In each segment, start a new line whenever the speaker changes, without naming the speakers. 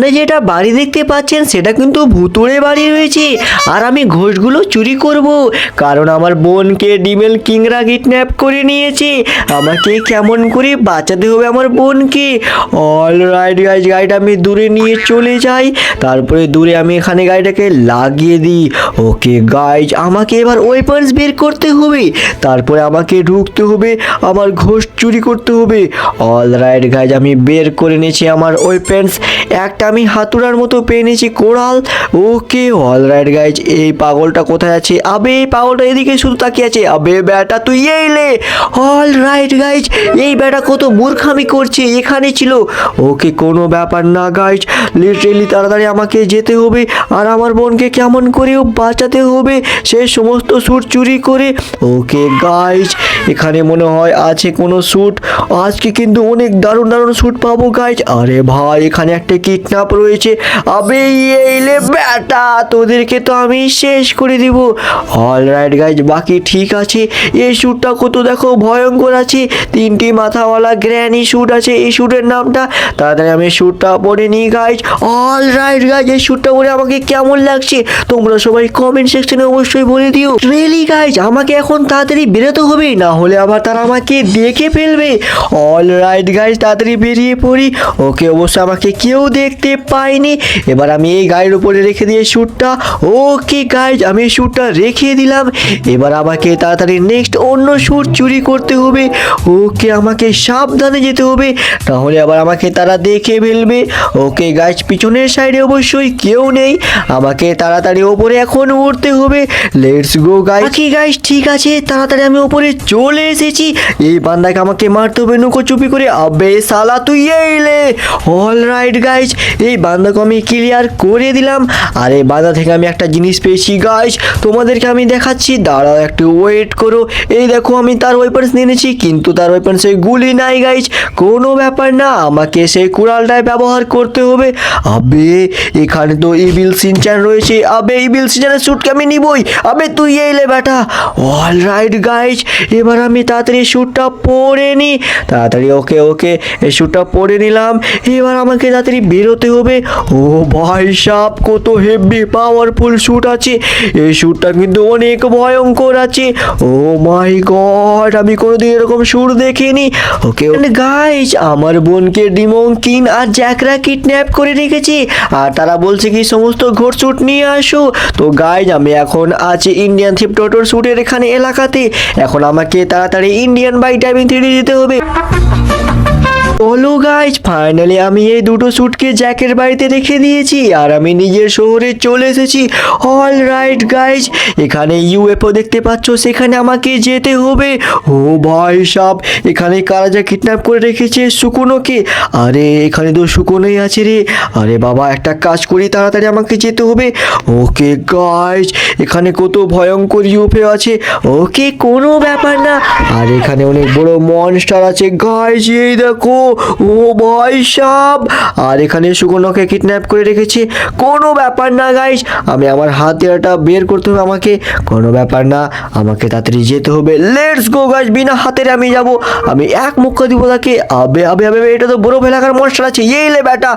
সামনে যেটা বাড়ি দেখতে পাচ্ছেন, সেটা কিন্তু ভুতুড়ে বাড়ি রয়েছে। আর আমি ঘোষগুলো চুরি করব, কারণ আমার বোনকে ডিমেল কিংরা কিডন্যাপ করে নিয়েছে। আমাকে কেমন করে বাঁচাতে হবে আমার বোনকে? অল রাইট গাইজ গাড়িটা আমি দূরে নিয়ে চলে যাই। তারপরে দূরে আমি এখানে গাড়িটাকে লাগিয়ে দিই। ওকে গাইজ আমাকে এবার ওয়েপন্স বের করতে হবে। তারপরে আমাকে ঢুকতে হবে, আমার ঘোষ চুরি করতে হবে। অল রাইট গাইজ আমি বের করে নিয়েছি আমার ওয়েপন্স একটা আমি হাতুড়ার মতো পেয়ে নিয়েছি কোড়াল। ওকে অল রাইট গাইজ এই পাগলটা কোথায় আছে? আবে, এই পাগলটা এদিকে শুধু তাকিয়ে আছে। আবে ব্যাটা তুই এলে অল রাইট গাইজ এই ব্যাটা কত মূর্খামি করছে, এখানে ছিল। ওকে, কোনো ব্যাপার না গাইজ লিটারেলি তাড়াতাড়ি আমাকে যেতে হবে, আর আমার বোনকে কেমন করেও বাঁচাতে হবে, সে সমস্ত স্যুট চুরি করে। ওকে গাইজ এখানে মনে হয় আছে কোনো স্যুট আজকে কিন্তু অনেক দারুণ দারুণ স্যুট পাবো গাইজ আরে ভাই, এখানে একটা কিডন্যাপ রয়েছে। আবে এইলে ব্যাটা, তোদেরকে তো আমি শেষ করে দিব। অল রাইট গাইজ বাকি ঠিক আছে। এই শ্যুটটা কত দেখো, ভয়ঙ্কর আছে। তিনটি মাথাওয়ালা গ্র্যানি শ্যুট আছে এই শ্যুটের নামটা। তাড়াতাড়ি আমি শ্যুটটা পরে নিই গাইজ অল রাইট গাইজ এই শ্যুটটা পরে আমাকে কেমন লাগছে? তোমরা সবাই কমেন্ট সেকশনে অবশ্যই বলে দিও। রিয়েলি গাইজ আমাকে এখন তাড়াতাড়ি বেরোতে হবে, না হলে আবার তারা আমাকে দেখে ফেলবে। অল রাইট গাইজ তাড়াতাড়ি বেরিয়ে পড়ি। ওকে অবশ্য আমাকে কেউ দেখতে পায়নি এবার আমি এই গায়ের উপরে রেখে দিয়ে শ্যুটটা। ওকে গাইজ আমি শ্যুটটা রেখে দিলাম। এবার আমাকে তাড়াতাড়ি নেক্সট অন্য শ্যুট চুরি করতে হবে। ওকে আমাকে সাবধানে যেতে হবে। তাহলে আবার আমাকে তারা দেখে ফেলবে। ওকে গাইজ পিছনের সাইডে অবশ্যই কেউ নেই। আমাকে তাড়াতাড়ি ওপরে এখন উঠতে হবে। লেটস গো গাইজ কি গাইজ ঠিক আছে। তাড়াতাড়ি আমি ওপরে চলে এসেছি। এই বান্দাকে আমাকে মারতে হবে নুকো চুপি করে। আবে সালা তুই এলে। অল রাইট গাইজ এই বান্দাকে আমি ক্লিয়ার করে দিলাম। আর এই বান্দা থেকে আমি একটা জিনিস পেয়েছি গাইজ তোমাদেরকে আমি দেখাচ্ছি, দাঁড়াও একটু ওয়েট করো। এই দেখো, আমি তার ওয়েপন্স নিয়েছি কিন্তু তার ওয়েপন্সে গুলি নাই গাইজ কোনো ব্যাপার না, আমাকে সেই কুড়ালটাই ব্যবহার করতে হবে। আবে, এখানে তো ইবিল সিনচান রয়েছে। আবে ইবিল সিনচানের স্যুটকে আমি নিবই। আবে, তুই এলে বেটা। অল রাইট গাইজ এবার আমি তাড়াতাড়ি শ্যুটটা পরে নিই তাড়াতাড়ি ওকে ওকে এই শ্যুটটা পরে নিলাম। এবার আমাকে তাড়াতাড়ি বেরোতে হবে। ও ভাই, সাপ কত হেভি পাওয়ারফুল শ্যুট আছে। এই শ্যুটটা কিন্তু অনেক ভয়ঙ্কর আছে। ও মাই গড আমি কোনোদিন এরকম সুর দেখিনি। ওকে গাইজ আমার বোনকে ডিমঙ্কিন আর জ্যাকরা কিডন্যাপ করে রেখেছে। আর তারা বলছে কি, সমস্ত ঘোর স্যুট নিয়ে আসো। তো গাইজ আমি এখন আছি ইন্ডিয়ান থিপ টোটোর স্যুটের এখানে এলাকাতে। এখন আমাকে তাড়াতাড়ি ইন্ডিয়ান বাইক ড্রাইভিং থ্রি দিতে হবে। চলো গাইজ ফাইনালি আমি এই দুটো স্যুটকে জ্যাকের বাড়িতে রেখে দিয়েছি আর আমি নিজের শহরে চলে এসেছি। অল রাইট গাইজ এখানে ইউএফও দেখতে পাচ্ছ, সেখানে আমাকে যেতে হবে। ও ভাই সাব, এখানে কারা যা কিডন্যাপ করে রেখেছে শুকনোকে? আরে, এখানে তো শুকনোই আছে রে। আরে বাবা, একটা কাজ করি, তাড়াতাড়ি আমাকে যেতে হবে। ওকে গাইজ এখানে কত ভয়ঙ্কর ইউএফও আছে। ওকে, কোনো ব্যাপার না। আর এখানে অনেক বড় মনস্টার আছে। গাইজ এই দেখো। ও ভয় সাপ আর এখানে সুগন্ধকে কিডন্যাপ করে রেখেছে। কোনো ব্যাপার না গাইজ আমি আমার হাতিয়ারটা বের করতে হবে আমাকে। কোনো ব্যাপার না, আমাকে তাড়াতাড়ি যেতে হবে। লেটস গো গাইজ বিনা হাতের আমি যাব। আমি এক মুখ দিব তাকে। আবে আবে আবে, এটা তো বড় এলাকার মনস্টার আছে। এই লে বেটা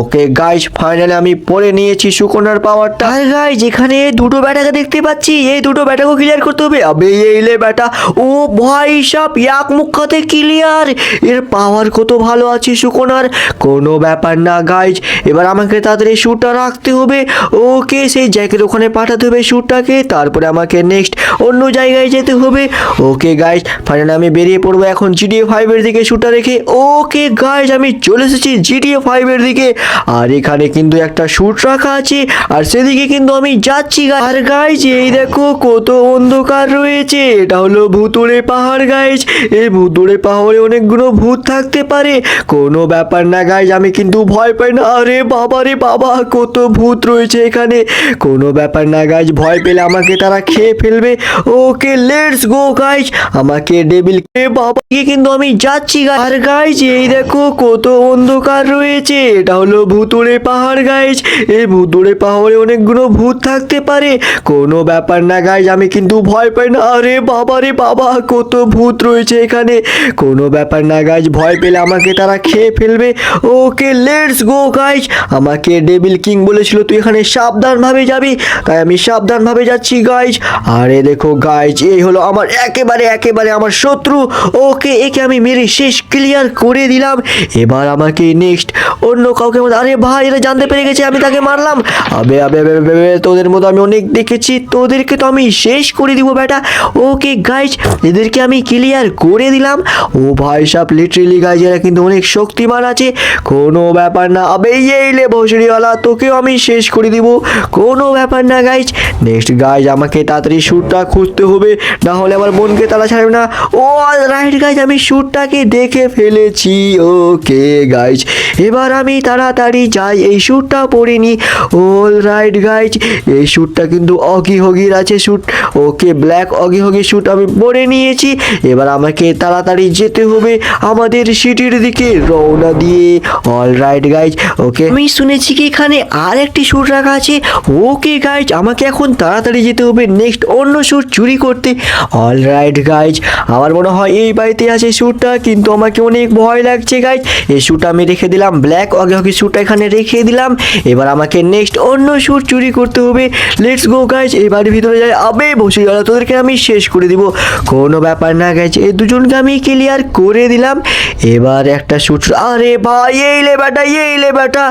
ওকে গাইজ ফাইনালি আমি পরে নিয়েছি সুকন্যার পাওয়ারটা আর গাইজ এখানে দুটো ব্যাটাকে দেখতে পাচ্ছি। এই দুটো ব্যাটাকে ক্লিয়ার করতে হবে। আবে, এই লে ব্যাটা। ও ভাই সাপ এক মুখাতে ক্লিয়ার এর পাওয়ার কত ভালো আছে সুকোনার। কোনো ব্যাপার না গাইজ এবার আমাকে তাড়াতাড়ি শ্যুটটা রাখতে হবে। ওকে, সেই জায়গার ওখানে পাঠাতে হবে শ্যুটটাকে তারপরে আমাকে নেক্সট অন্য জায়গায় যেতে হবে। ওকে গাইজ ফাইনালি আমি বেরিয়ে পড়ব এখন জিডিএ ফাইভের দিকে শ্যুটটা রেখে। ওকে গাইজ আমি চলে এসেছি জিডিএ ফাইভের দিকে। আর এখানে কিন্তু একটা শ্যুট রাখা আছে। আর সেদিকে কিন্তু আমি যাচ্ছি। আর গাইজ এই দেখো কত অন্ধকার রয়েছে। এটা হলো ভুতুড়ে পাহাড় গাইজ এই ভুতুড়ে পাহাড়ে অনেকগুলো ভূত থাকতে পারে। কোনো ব্যাপার না গাইজ আমি কিন্তু ভয় পাই না। আরে বাবা রে বাবা, কত ভূত রয়েছে এখানে। কোনো ব্যাপার না গাইজ ভয় পেলে আমাকে তারা খেয়ে ফেলবে। ওকে লেটস গো গাইজ আমাকে ডেবিল কে বাবা গিয়ে কিন্তু আমি যাচ্ছি। আর গাইজ এই দেখো কত অন্ধকার রয়েছে। এটা হলো ভুতুড়ে পাহাড় গাইজ এই ভুতুড়ে পাহাড়ে অনেকগুলো ভূত থাকতে পারে। কোনো ব্যাপার না গাইজ আমি কিন্তু ভয় পাই না। আরে বাবা রে বাবা, কত ভূত রয়েছে এখানে। কোনো ব্যাপার না গাইজ ভয় পেলে আমাকে তারা খেয়ে ফেলবে। ওকে লেটস গো গাইজ আমাকে ডেবিল কিং বলেছিল তুই এখানে সাবধানভাবে যাবি। তাই আমি সাবধানভাবে যাচ্ছি গাইজ আরে দেখো গাইজ এই হলো আমার একেবারে একেবারে আমার শত্রু। ওকে একে আমি মেরে শেষ ক্লিয়ার করে দিলাম। এবার আমাকে নেক্সট অন্য কাউকে আরে ভাই এরা জানতে পেরে গেছে আমি তাকে মারলাম। আবে, আবে, তোদের মতো আমি অনেক দেখেছি তোদেরকে তো আমি শেষ করে দিব বেটা ওকে গাইজ এদেরকে আমি ক্লিয়ার করে দিলাম। ও ভাই সাপ লিটারেলি গাইজ এরা কিন্তু অনেক শক্তিমান আছে। কোনো ব্যাপার না। আবে, এই লে ভসড়িওয়ালা তোকেও আমি শেষ করে দিব। কোনো ব্যাপার না গাইজ নেক্সট গাইজ আমাকে তাড়াতাড়ি শ্যুটটা খুঁজতে হবে। না হলে আমার বোনকে তারা ছাড়বে না। ও রাইট গাইজ আমি শ্যুটটাকে দেখে ফেলেছি। ওকে গাইজ এবার আমি তাড়াতাড়ি যাই। এই শ্যুটটা পরে নিই অল রাইট গাইজ এই শ্যুটটা কিন্তু অগি হগির আছে shoot okay black Oggy Hoggy shoot আমি পরে নিয়েছি। এবার আমাকে তাড়াতাড়ি যেতে হবে। আমাদের সিটির দিকে রওনা দিয়ে। অল রাইট গাইজ ওকে আমি শুনেছি কি এখানে আর একটি শ্যুট রাখা আছে? ওকে গাইজ আমাকে এখন তাড়াতাড়ি যেতে হবে। নেক্সট অন্য শ্যুট চুরি করতে। অল রাইট গাইজ আমার মনে হয় এই বাড়িতে আছে শ্যুটটা কিন্তু আমাকে অনেক ভয় লাগছে গাইজ এই শ্যুটটা আমি রেখে দিলাম। ব্ল্যাক অগে হকি শ্যুটটা এখানে রেখে দিলাম। এবার আমাকে নেক্সট অন্য শ্যুট চুরি করতে হবে। লেটস গো গাইজ এই বাড়ির ভিতরে যাই। আবে, বসে গেল, তোদেরকে আমি শেষ করে দিব। কোনো ব্যাপার না গাইজ এই দুজনকে আমি ক্লিয়ার করে দিলাম। এবার একটা শ্যুট আরে ভাই, এই লে বেটা এই লে বেটা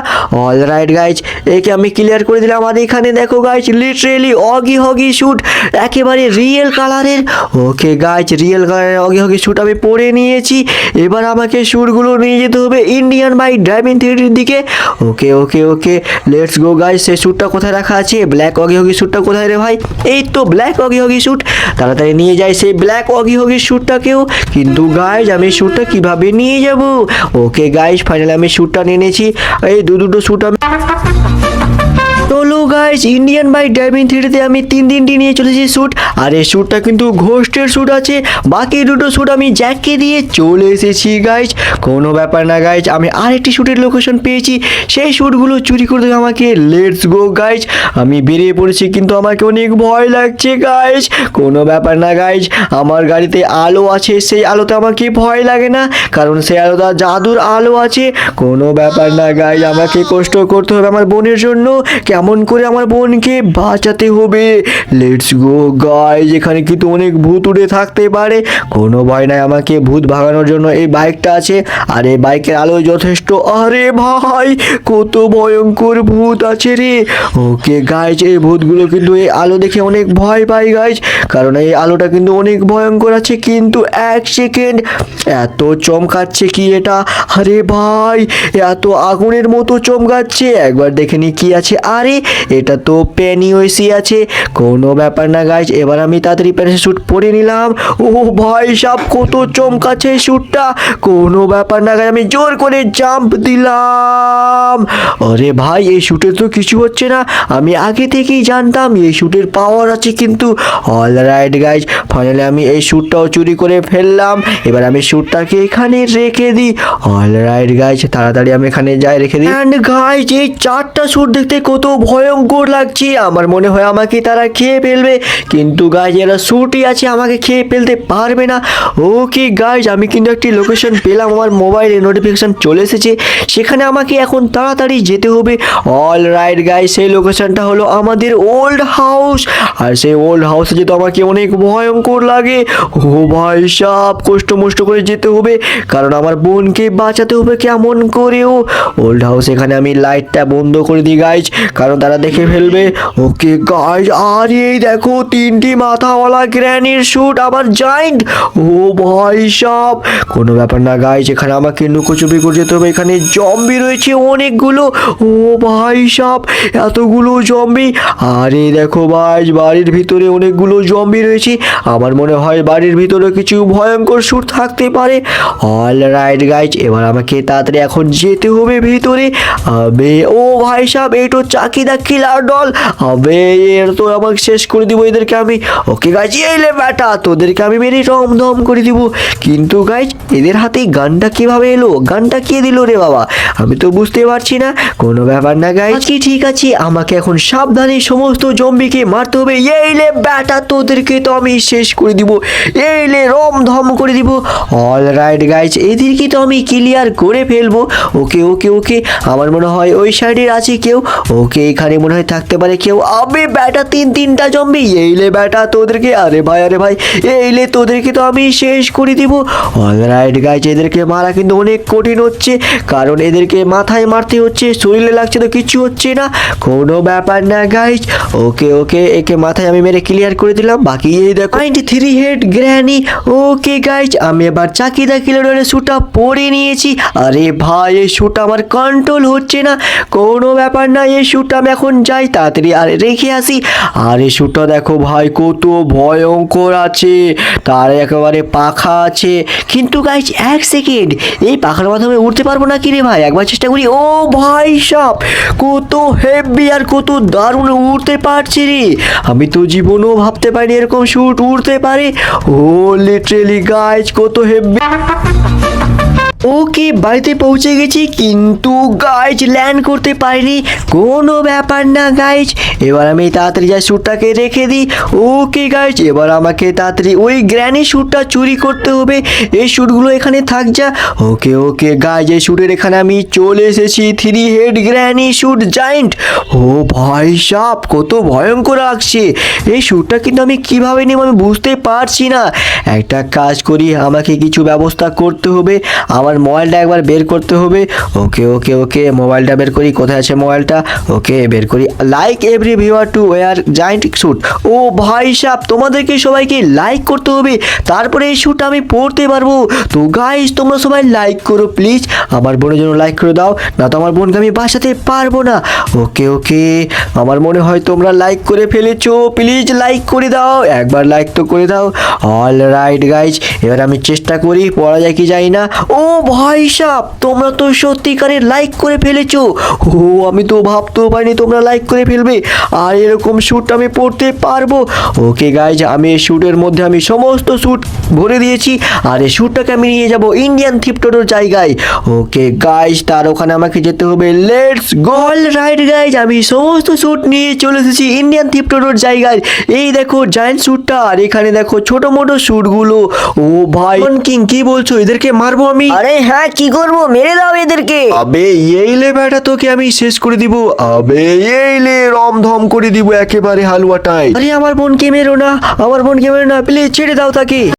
অল রাইট গাইজ একে আমি ক্লিয়ার করে দিলাম। আর এখানে দেখো guys literally Oggy Hoggy shoot একেবারে রিয়েল কালারের ওকে গাইজ রিয়েল কালারের অগি হগি শ্যুট আমি পরে নিয়েছি। এবার আমাকে শ্যুটগুলো নিয়ে যেতে হবে ইন্ডিয়ান বাইক ড্রাইভিং থিয়েটারের দিকে। ওকে ওকে ওকে লেটস গো গাইজ সেই শ্যুটটা কোথায় রাখা আছে? ব্ল্যাক অগি হগি শ্যুটটা কোথায় রে ভাই? এই তো ব্ল্যাক অগি হগি শ্যুট তাড়াতাড়ি নিয়ে যাই সেই ব্ল্যাক অগি হগি শ্যুটটাকেও কিন্তু গাইজ আমি শ্যুটটা কীভাবে নিয়ে যাব? ওকে গাইস ফাইনালি আমি শ্যুটটা নিয়ে নিয়েছি। এই দু দুটো শ্যুট আমি গাইজ ইন্ডিয়ান বাইক ড্রাইভিং থ্রিতে আমি তিন তিনটি নিয়ে চলেছি শ্যুট আর এই শ্যুটটা কিন্তু ঘোস্টের শ্যুট আছে। বাকি দুটো শ্যুট আমি জ্যাককে দিয়ে চলে এসেছি গাইজ কোনো ব্যাপার না গাইজ আমি আরেকটি শ্যুটের লোকেশন পেয়েছি। সেই শ্যুটগুলো চুরি করতে আমাকে লেটস গো গাইজ আমি বেরিয়ে পড়েছি, কিন্তু আমাকে অনেক ভয় লাগছে গাইজ কোনো ব্যাপার না গাইজ আমার গাড়িতে আলো আছে, সেই আলোতে আমাকে ভয় লাগে না, কারণ সেই আলোটা জাদুর আলো আছে। কোনো ব্যাপার না গাইজ আমাকে কষ্ট করতে হবে আমার বোনের জন্য। কেমন করে আমার বোনকে বাঁচাতে হবে। লেটস গো গাইজ এখানে কিন্তু অনেক ভূত উড়ে থাকতে পারে। কোনো ভয় নাই, আমাকে ভূত ভাগানোর জন্য এই বাইকটা আছে। আর এই বাইকের আলো যথেষ্ট। আরে ভাই, কত ভয়ঙ্কর ভূত আছে রে। ওকে গাইজ এই ভূতগুলো কিন্তু এই আলো দেখে অনেক ভয় পাই গাইজ কারণ এই আলোটা কিন্তু অনেক ভয়ঙ্কর আছে, কিন্তু এক সেকেন্ড এত চমকাচ্ছে কি এটা? আরে ভাই, এত আগুনের মতো চমকাচ্ছে। একবার দেখে নি কি আছে। আরে এটা তো প্যানিওয়েসি আছে। কোনো ব্যাপার না গাইজ এবার আমি তাড়াতাড়ি প্যান্টের স্যুট পরে নিলাম। ও ভাই সাপ কত চমকাচ্ছে এই স্যুটটা কোনো ব্যাপার না গাইজ আমি জোর করে জাম্প দিলাম। আরে ভাই, এই শ্যুটে তো কিছু হচ্ছে না। আমি আগে থেকেই জানতাম এই শ্যুটের পাওয়ার আছে কিন্তু। অল রাইট গাইজ ফাইনালি আমি এই শ্যুটটাও চুরি করে ফেললাম। এবার আমি শ্যুটটাকে এখানে রেখে দিই। অল রাইট গাইজ তাড়াতাড়ি আমি এখানে যাই, রেখে দিই। অ্যান্ড গাইজ এই চারটা শ্যুট দেখতে কত ভয়ঙ্কর। লাগছে, আমার মনে হয় আমাকে তারা খেয়ে ফেলবে। কিন্তু গাইজ এরা শ্যুটই আছে, আমাকে খেয়ে ফেলতে পারবে না। ওকে গাইজ আমি কিন্তু একটি লোকেশন পেলাম, আমার মোবাইলে নোটিফিকেশান চলে এসেছে। সেখানে আমাকে এখন তাড়াতাড়ি যেতে হবে। অল রাইট গাইজ সেই লোকেশনটা হলো আমাদের ওল্ড হাউস আর সেই ওল্ড হাউসে যেতে আমাকে অনেক ভয়ঙ্কর লাগে। ও ভাই সাপ কষ্ট মষ্ট করে যেতে হবে। কারণ আমার বোনকে বাঁচাতে হবে কেমন করেও। ওল্ড হাউস এখানে আমি লাইটটা বন্ধ করে দিই গাইজ কারণ তারা দেখে ফেলবে। ওকে গাইজ আর এই দেখো, তিনটি মাথাওয়ালা গ্র্যানির শুট আবার জাইন্ট ও ভাই সাপ কোনো ব্যাপার না গাইজ এখানে আমাকে লুকোচুপি করে যেতে হবে। এখানে জম্বি রয়েছে অনেকগুলো। ও ভাই সাপ এতগুলো জম্বি আরে দেখো ভাই বাড়ির ভিতরে অনেকগুলো জম্বি রয়েছে। আমার মনে হয় বাড়ির ভিতরে কিছু ভয়ঙ্কর সুর থাকতে পারে। অল রাইট গাইজ এবার আমাকে তাড়াতাড়ি এখন যেতে হবে ভিতরে। আবে, ও ভাই সাহেব এই তো চাকি ডল। হবে এর তো আমাকে শেষ করে দিব এদেরকে আমি। ওকে গাইজ এলে ব্যাটা, তোদেরকে আমি মেরে ধম করে দিব। কিন্তু গাইজ এদের হাতে গানটা কীভাবে এলো? গানটা কে দিল রে বাবা? আমি তো বুঝতে পারছি না। কোনো ব্যাপার না গাইজ কি ঠিক আছে, আমাকে এখন সাবধানে সমস্ত জম্বিকে মারতে হবে। এইলে ব্যাটা, তোদেরকে তো আমি শেষ করে দিব। এইলে রম ধম করে দিব। অল রাইট গাইজ এদেরকে তো আমি ক্লিয়ার করে ফেলব। ওকে ওকে ওকে, আমার মনে হয় ওই সাইডের আছে কেউ। ওকে, এখানে মনে হয় থাকতে পারে কেউ। আবে ব্যাটা, তিন তিনটা জম্বি এইলে ব্যাটা, তোদেরকে, আরে ভাই আরে ভাই এইলে তোদেরকে তো আমি শেষ করে দিব। অল রাইট গাইজ এদেরকে মারা কিন্তু অনেক কঠিন হচ্ছে, কারণ এদেরকে মাথায় মারতে হচ্ছে, শরীরে লাগছে তো কিছু হচ্ছে না। কোনো ব্যাপার না গাইজ ওকে ওকে, একে মাথায় আমি মেরে ক্লিয়ার করে দিলাম। বাকি এই দেখো ninety three head granny okay guys আমি এবার চাকিদা কিলোডারের শ্যুটা পরে নিয়েছি। আরে ভাই, এই শ্যুটা আমার কন্ট্রোল হচ্ছে না। কোনো ব্যাপার না, এই শ্যুটা আমি এখন যাই তাড়াতাড়ি, আর রেখে আসি। আর এই শ্যুটা দেখো ভাই, কত ভয়ঙ্কর আছে। তার একেবারে পাখা আছে। কিন্তু গাইজ এক সেকেন্ড এই পাখার মাধ্যমে উঠতে পারব না কি রে ভাই? একবার চেষ্টা করি। ও ভাই সাপ, কত হেভি আর কত দারুণ উড়তে পারছি রে। আমি তো জীবনেও ভাবতে পারি এরকম শুট উড়তে পারে। ও লিটারেলি গাইজ কত হেভি ওকে বাড়িতে পৌঁছে গেছি, কিন্তু গাইজ ল্যান্ড করতে পারিনি। কোনো ব্যাপার না গাইজ এবার আমি তাড়াতাড়ি যাই শ্যুটটাকে রেখে দিই। ওকে গাইজ এবার আমাকে তাড়াতাড়ি ওই গ্র্যানি শ্যুটটা চুরি করতে হবে। এই শ্যুটগুলো এখানে থাক যা। ওকে ওকে গাইজ এই শ্যুটের এখানে আমি চলে এসেছি। Three head granny shoot giant ও ভাই সাপ, কত ভয়ঙ্কর লাগছে। এই শ্যুটটা কিন্তু আমি কীভাবে নিব আমি বুঝতে পারছি না। একটা কাজ করি, আমাকে কিছু ব্যবস্থা করতে হবে। আমার মোবাইলটা একবার বের করতে হবে। ওকে ওকে ওকে, মোবাইলটা বের করি। কোথায় আছে মোবাইলটা? ওকে, বের করি। Like every viewer tower giant shoot ও ভাই সাপ, তোমাদেরকে সবাইকে লাইক করতে হবে। তারপরে এই শ্যুট আমি পড়তে পারব। তো গাইস তোমরা সবাই লাইক করো প্লিজ আমার বোনের জন্য লাইক করে দাও। না তো আমার বোনকে আমি বাঁচাতে পারব না। ওকে ওকে, আমার মনে হয় তোমরা লাইক করে ফেলেছো। প্লিজ লাইক করে দাও। একবার লাইক তো করে দাও। অল রাইট গাইজ এবার আমি চেষ্টা করি, পড়া যায় কি যাই না। ও ভাই সাপ তোমরা তো সত্যিকারের লাইক করে ফেলেছো। ও আমি তো ভাবতেও পারিনি তোমরা লাইক করে ফেলবে। আর এরকম শ্যুট আমি পড়তে পারব। ওকে গাইজ আমি এই শ্যুটের মধ্যে আমি সমস্ত শ্যুট ভরে দিয়েছি। আর এই শ্যুটটাকে আমি নিয়ে যাব ইন্ডিয়ান থিপটোর জায়গায়। ওকে গাইজ তার ওখানে আমাকে যেতে হবে। লেটস গোল রাইট গাইজ আমি সমস্ত শ্যুট নিয়ে চলে এসেছি ইন্ডিয়ান থিপটোর জায়গায়। এই দেখো জায়েন্ট শ্যুটটা আর এখানে দেখো, ছোট মোটো শ্যুটগুলো ও ভাই কিং কি বলছো? এদেরকে মারবো আমি?
আরে হ্যাঁ কি করব? মেরে দাও এদেরকে।
আবে এইলে বেটা তোকে আমি শেষ করে দিব। আবে এইলে রমধম করে দিব একেবারে হালুয়াটাই আরে আমার বোনকে মেরো না আমার বোনকে মেরো না প্লিজ ছেড়ে দাও তাকে।